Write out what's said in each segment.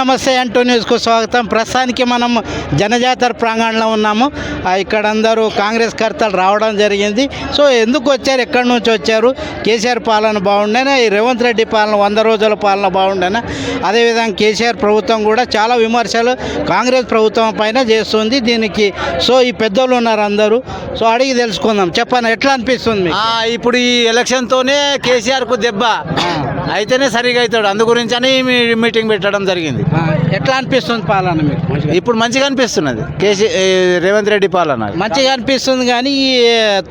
నమస్తే అంటూ న్యూస్కు స్వాగతం. ప్రస్తుతానికి మనం జనజాతర ప్రాంగణంలో ఉన్నాము. ఇక్కడ అందరూ కాంగ్రెస్ కర్తలు రావడం జరిగింది. సో ఎందుకు వచ్చారు? ఎక్కడి నుంచి వచ్చారు? కేసీఆర్ పాలన బాగుండేనా? ఈ రేవంత్ రెడ్డి పాలన వంద రోజుల పాలన బాగుండేనా? అదేవిధంగా కేసీఆర్ ప్రభుత్వం కూడా చాలా విమర్శలు కాంగ్రెస్ ప్రభుత్వం పైన చేస్తుంది దీనికి. సో ఈ పెద్దోళ్ళు ఉన్నారు అందరూ. సో అడిగి తెలుసుకుందాం. చెప్పండి ఎట్లా అనిపిస్తుంది ఇప్పుడు ఈ ఎలక్షన్తోనే కేసీఆర్కు దెబ్బ. అయితేనే సరిగా అవుతాడు. అందు గురించి అని మీటింగ్ పెట్టడం జరిగింది. ఎట్లా అనిపిస్తుంది పాలన మీకు? ఇప్పుడు మంచిగా అనిపిస్తున్నది. కేసీ రేవంత్ రెడ్డి పాలన. మంచిగా అనిపిస్తుంది కానీ ఈ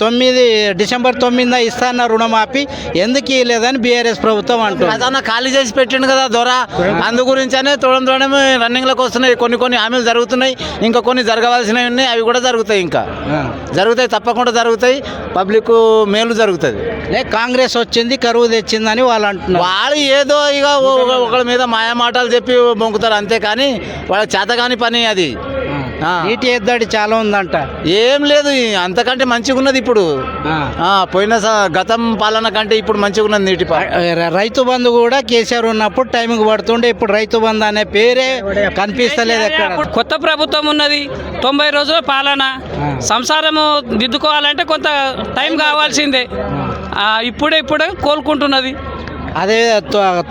తొమ్మిది డిసెంబర్ తొమ్మిదిన ఇస్తాన్న రుణమాఫీ ఎందుకు ఇవ్వలేదని బీఆర్ఎస్ ప్రభుత్వం అంటుంది. ఖజానా ఖాళీ చేసి పెట్టిండు కదా దొర. అందు గురించనే తోడం తోడం రన్నింగ్లోకి వస్తున్నాయి. కొన్ని కొన్ని హామీలు జరుగుతున్నాయి. ఇంకా కొన్ని జరగవలసినవి ఉన్నాయి. అవి కూడా జరుగుతాయి ఇంకా. జరుగుతాయి తప్పకుండా జరుగుతాయి. పబ్లిక్ మేలు జరుగుతుంది. లే కాంగ్రెస్ వచ్చింది కరువు తెచ్చిందని వాళ్ళు అంటున్నారు. వాళ్ళు ఏదో ఇక ఒక- ఒకళ్ళ మీద మాయ మాటలు చెప్పి మొంకుతారు అంతే కానీ వాళ్ళ చేతగాని పని అది. ఆ. నీటి ఎద్దడి చాలా ఉందంట. ఏం లేదు అంతకంటే మంచిగా ఉన్నది ఇప్పుడు. ఆ, పోయిన స- గతం పాలన కంటే ఇప్పుడు మంచిగా ఉన్నది నీటి రైతు బంధు కూడా కేసీఆర్ ఉన్నప్పుడు టైంకి పడుతుండే ఇప్పుడు రైతు బంధు అనే పేరే కనిపిస్తలేదు ఎక్కడ. కొత్త ప్రభుత్వం ఉన్నది తొంభై రోజుల పాలన. సంసారము దిద్దుకోవాలంటే కొంత టైం కావాల్సిందే. ఆ, ఇప్పుడే ఇప్పుడే కోలుకుంటున్నది. అదే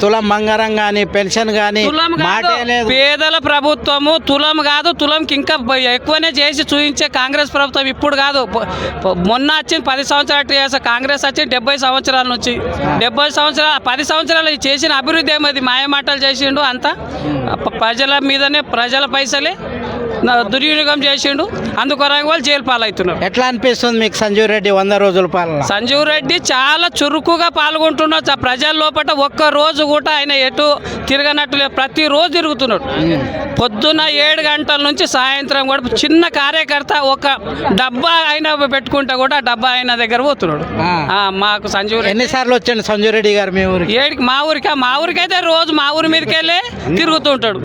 తులం బంగారం కానీ పెన్షన్ కానీ పేదల ప్రభుత్వము తులం కాదు తులంకి ఇంకా ఎక్కువనే చేసి చూపించే కాంగ్రెస్ ప్రభుత్వం ఇప్పుడు కాదు. మొన్న వచ్చింది పది సంవత్సరాలు కాంగ్రెస్ వచ్చి డెబ్బై సంవత్సరాల నుంచి. డెబ్బై సంవత్సరాలు పది సంవత్సరాలు చేసిన అభివృద్ధి ఏమది? మాయమాటలు చేసిండు అంతా. ప్రజల మీదనే ప్రజల పైసలే. దుర్వినియోగం చేసిండు. అందుకొరకు వాళ్ళు జైలు పాలవుతున్నారు. ఎట్లా అనిపిస్తుంది మీకు సంజీవ్ రెడ్డి వంద రోజుల పాలన? సంజీవ్ రెడ్డి చాలా చురుకుగా పాల్గొంటున్నాడు. ప్రజల లోపల ఒక్క రోజు కూడా ఆయన ఎటు తిరగనట్టు లేదు ప్రతిరోజు తిరుగుతున్నాడు. పొద్దున్న ఏడు గంటల నుంచి సాయంత్రం కూడా చిన్న కార్యకర్త ఒక డబ్బా అయినా పెట్టుకుంటే కూడా ఆ డబ్బా అయిన దగ్గర పోతున్నాడు. మాకు సంజీవ్ రెడ్డి ఎన్నిసార్లు వచ్చండి సంజీవ్ రెడ్డి గారు మీ ఊరికి? ఏడికి మా ఊరికి? మా ఊరికైతే రోజు మా ఊరి మీదకి వెళ్ళి తిరుగుతుంటాడు.